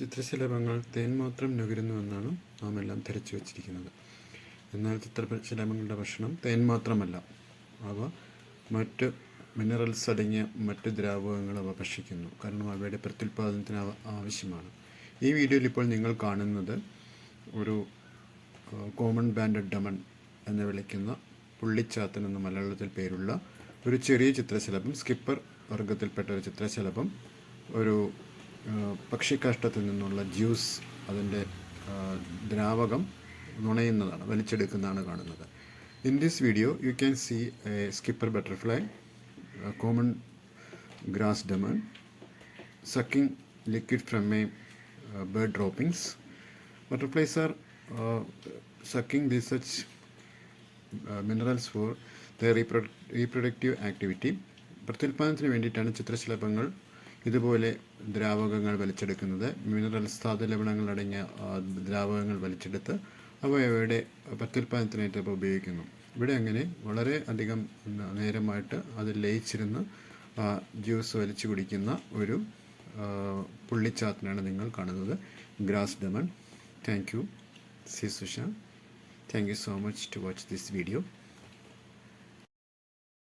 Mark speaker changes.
Speaker 1: ചിത്രശലഭങ്ങൾ തേൻ മാത്രം നുകരുന്നുവെന്നാണ് നാം എല്ലാം ധരിച്ചു വച്ചിരിക്കുന്നത്. എന്നാൽ ചിത്രശലഭങ്ങളുടെ ഭക്ഷണം തേൻ മാത്രമല്ല. അവ മറ്റ് മിനറൽസ് അടങ്ങിയ മറ്റ് ദ്രാവകങ്ങൾ അവ ഭക്ഷിക്കുന്നു. കാരണം അവയുടെ പ്രത്യുൽപാദനത്തിന് ആവശ്യമാണ്. ഈ വീഡിയോയിൽ ഇപ്പോൾ നിങ്ങൾ കാണുന്നത് ഒരു കോമൺ ബാൻഡഡ് ഡമൺ എന്ന് വിളിക്കുന്ന പുള്ളിച്ചാത്തൻ എന്ന മലയാളത്തിൽ പേരുള്ള ഒരു ചെറിയ ചിത്രശലഭം സ്കിപ്പർ വർഗത്തിൽപ്പെട്ട ഒരു ചിത്രശലഭം ഒരു പക്ഷിക്കാഷ്ടത്തിൽ നിന്നുള്ള ജ്യൂസ് അതിന്റെ ദ്രാവകം നുണയുന്നതാണ് വലിച്ചെടുക്കുന്നതാണ് കാണുന്നത് in this video you can see a skipper butterfly common grass demon sucking liquid from a uh, bird droppings. Butterflies are uh, sucking these such uh, minerals for activity. പ്രത്യുൽപാദനത്തിന് വേണ്ടിയിട്ടാണ് ചിത്രശലഭങ്ങൾ ഇതുപോലെ ദ്രാവകങ്ങൾ വലിച്ചെടുക്കുന്നത് മിനറൽസ് ധാതുലവണങ്ങൾ അടങ്ങിയ ആ, ദ്രാവകങ്ങൾ വലിച്ചെടുത്ത് അവ അവയുടെ പ്രത്യുൽപാദനത്തിനായിട്ട് അപ്പോൾ ഉപയോഗിക്കുന്നു. ഇവിടെ അങ്ങനെ വളരെ അധികം നേരമായിട്ട് അത് ലയിച്ചിരുന്ന് ജ്യൂസ് വലിച്ചു കുടിക്കുന്ന ഒരു പുള്ളിച്ചാത്തിനാണ് നിങ്ങൾ കാണുന്നത്. Grass demon thank you. C Susha thank you so much to watch this video.